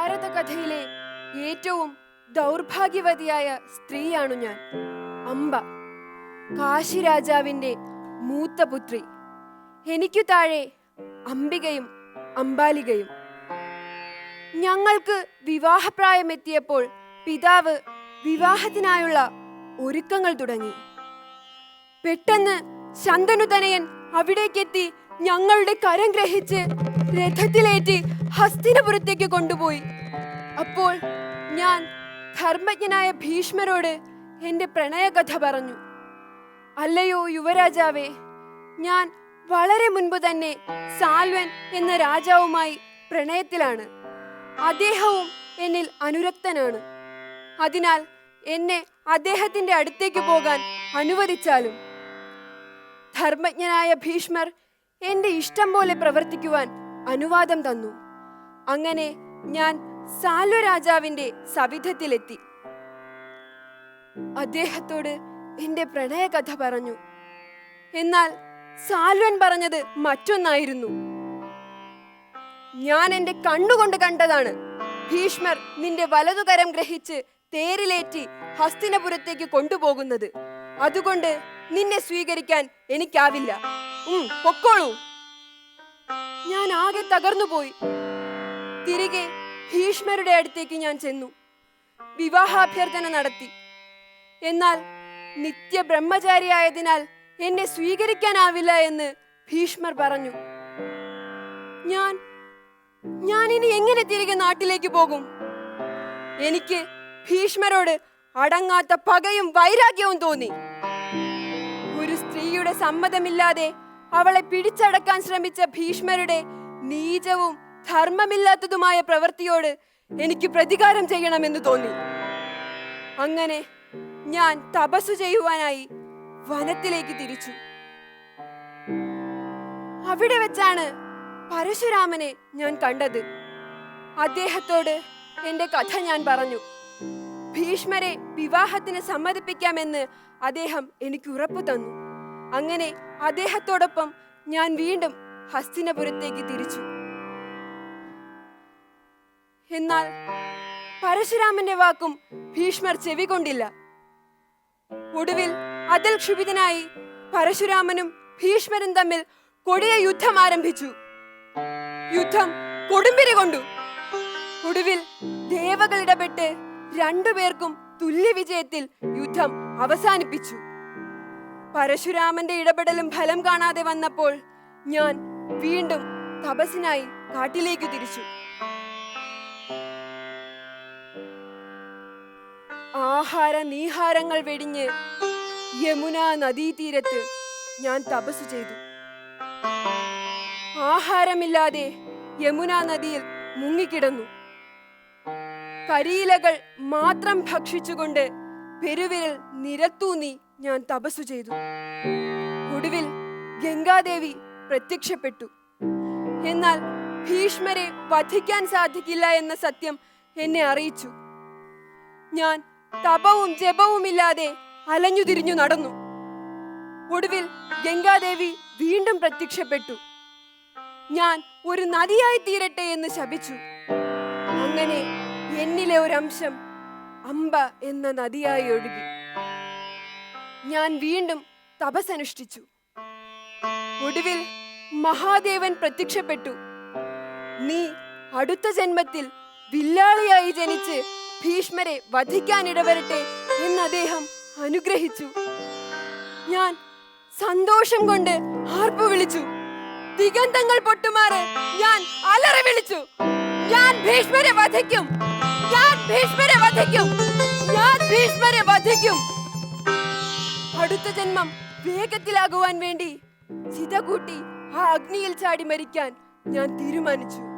ഭാരതകഥയിലെ ഏറ്റവും ദൗർഭാഗ്യവതിയായ സ്ത്രീയാണു ഞാൻ. അംബ. കാശി രാജാവിന്റെ മൂത്ത പുത്രി. എനിക്കു താഴെ അംബികയും അംബാലികയും. ഞങ്ങൾക്ക് വിവാഹപ്രായമെത്തിയപ്പോൾ പിതാവ് വിവാഹത്തിനായുള്ള ഒരുക്കങ്ങൾ തുടങ്ങി. പെട്ടെന്ന് ശന്തനുതനയൻ അവിടേക്കെത്തി ഞങ്ങളുടെ കരം ഗ്രഹിച്ച് രഥത്തിലേറ്റി ഹസ്തിനപുരത്തേക്ക് കൊണ്ടുപോയി. അപ്പോൾ ഞാൻ ധർമ്മജ്ഞനായ ഭീഷ്മരോട് എന്റെ പ്രണയകഥ പറഞ്ഞു. അല്ലയോ യുവരാജാവേ ഞാൻ വളരെ മുൻപ് തന്നെ സാൽവൻ എന്ന രാജാവുമായി പ്രണയത്തിലാണ്. അദ്ദേഹവും എന്നിൽ അനുരക്തനാണ്. അതിനാൽ എന്നെ അദ്ദേഹത്തിന്റെ അടുത്തേക്ക് പോകാൻ അനുവദിച്ചാലും. ധർമ്മജ്ഞനായ ഭീഷ്മർ എന്റെ ഇഷ്ടം പോലെ പ്രവർത്തിക്കുവാൻ അനുവാദം തന്നു. അങ്ങനെ ഞാൻ സാൽവ രാജാവിന്റെ സവിധത്തിലെത്തി. അദ്ദേഹത്തോട് എന്റെ പ്രണയകഥ പറഞ്ഞു. എന്നാൽ സാൽവൻ പറഞ്ഞത് മറ്റൊന്നായിരുന്നു. ഞാൻ എന്റെ കണ്ണുകൊണ്ട് കണ്ടതാണ്. ഭീഷ്മർ നിന്റെ വലതുകരം ഗ്രഹിച്ച് തേരിലേറ്റി ഹസ്തിനപുരത്തേക്ക് കൊണ്ടുപോകുന്നത്. അതുകൊണ്ട് നിന്നെ സ്വീകരിക്കാൻ എനിക്കാവില്ല. ഉം, പൊക്കോളൂ. ഞാൻ ആകെ തകർന്നുപോയി. തിരികെ ഭീഷ്മരുടെ അടുത്തേക്ക് ഞാൻ ചെന്നു. വിവാഹാഭ്യർത്ഥന നടത്തി. എന്നാൽ നിത്യ ബ്രഹ്മചാരിയായതിനാൽ എന്നെ സ്വീകരിക്കാനാവില്ല എന്ന് ഭീഷ്മർ പറഞ്ഞു. ഞാൻ ഞാൻ ഇനി എങ്ങനെ തിരികെ നാട്ടിലേക്ക് പോകും? എനിക്ക് ഭീഷ്മരോട് അടങ്ങാത്ത പകയും വൈരാഗ്യവും തോന്നി. ഒരു സ്ത്രീയുടെ സമ്മതമില്ലാതെ അവളെ പിടിച്ചടക്കാൻ ശ്രമിച്ച ഭീഷ്മരുടെ നീചവും ധർമ്മമില്ലാത്തതുമായ പ്രവൃത്തിയോട് എനിക്ക് പ്രതികാരം ചെയ്യണമെന്ന് തോന്നി. അങ്ങനെ ഞാൻ തപസ്സു ചെയ്യുവാനായി വനത്തിലേക്ക് തിരിച്ചു. അവിടെ വെച്ചാണ് പരശുരാമനെ ഞാൻ കണ്ടത്. അദ്ദേഹത്തോട് എന്റെ കഥ ഞാൻ പറഞ്ഞു. ഭീഷ്മരെ വിവാഹത്തിന് സമ്മതിപ്പിക്കാമെന്ന് അദ്ദേഹം എനിക്ക് ഉറപ്പു തന്നു. അങ്ങനെ അദ്ദേഹത്തോടൊപ്പം ഞാൻ വീണ്ടും ഹസ്തിനപുരത്തേക്ക് തിരിച്ചു. എന്നാൽ പരശുരാമന്റെ വാക്കും ഭീഷ്മർ ചെവികൊണ്ടില്ല ഒടുവിൽ അതിൽ ക്ഷുഭിതനായി പരശുരാമനും ഭീഷ്മരും തമ്മിൽ കൊടിയ യുദ്ധം ആരംഭിച്ചു. യുദ്ധം കൊടുമ്പിരി കൊണ്ടു. ഒടുവിൽ ദേവകൾ ഇടപെട്ട് രണ്ടുപേർക്കും തുല്യ വിജയത്തിൽ യുദ്ധം അവസാനിപ്പിച്ചു. പരശുരാമന്റെ ഇടപെടലും ഫലം കാണാതെ വന്നപ്പോൾ ഞാൻ വീണ്ടും തപസ്സിനായി കാട്ടിലേക്ക് തിരിച്ചു. ആഹാര നീഹാരങ്ങൾ വെടിഞ്ഞ് യമുന നദീതീരത്ത് ഞാൻ തപസ് ചെയ്തു. ആഹാരമില്ലാതെ യമുന നദിയിൽ മുങ്ങിക്കിടന്നു. കരിയിലകൾ മാത്രം ഭക്ഷിച്ചുകൊണ്ട് പെരുവിരൽ നിരത്തൂന്നി ഞാൻ തപസ്സു ചെയ്തു. ഒടുവിൽ ഗംഗാദേവി പ്രത്യക്ഷപ്പെട്ടു. എന്നാൽ ഭീഷ്മരെ വധിക്കാൻ സാധിക്കില്ല എന്ന സത്യം എന്നെ അറിയിച്ചു. ഞാൻ തപവും ജപവുമില്ലാതെ അലഞ്ഞു തിരിഞ്ഞു നടന്നു. ഒടുവിൽ ഗംഗാദേവി വീണ്ടും പ്രത്യക്ഷപ്പെട്ടു. ഞാൻ ഒരു നദിയായി തീരട്ടെ എന്ന് ശപിച്ചു. അങ്ങനെ എന്നിലെ ഒരു അംശം അമ്പ എന്ന നദിയായി ഒഴുകി. ഞാൻ വീണ്ടും തപസനുഷ്ഠിച്ചു ഒടുവിൽ മഹാദേവൻ പ്രത്യക്ഷപ്പെട്ടു. നീ അടുത്ത ജന്മത്തിൽ വില്ലാളിയായി ജനിച്ച് ഭീഷ്മരെ വധിക്കാൻ ഇടവരട്ടെ എന്ന് അദ്ദേഹം അനുഗ്രഹിച്ചു. ഞാൻ സന്തോഷം കൊണ്ട് ആർപ്പു വിളിച്ചു. ദിഗന്ധങ്ങൾ പൊട്ടുമാറ് ഞാൻ അലറി വിളിച്ചു. ഞാൻ ഭീഷ്മരെ വധിക്കും. ഞാൻ ഭീഷ്മരെ വധിക്കും. ഞാൻ ഭീഷ്മരെ വധിക്കും. അടുത്ത ജന്മം വേഗത്തിലാകുവാൻ വേണ്ടി ചിത കൂട്ടി ആ അഗ്നിയിൽ ചാടി മരിക്കാൻ ഞാൻ തീരുമാനിച്ചു.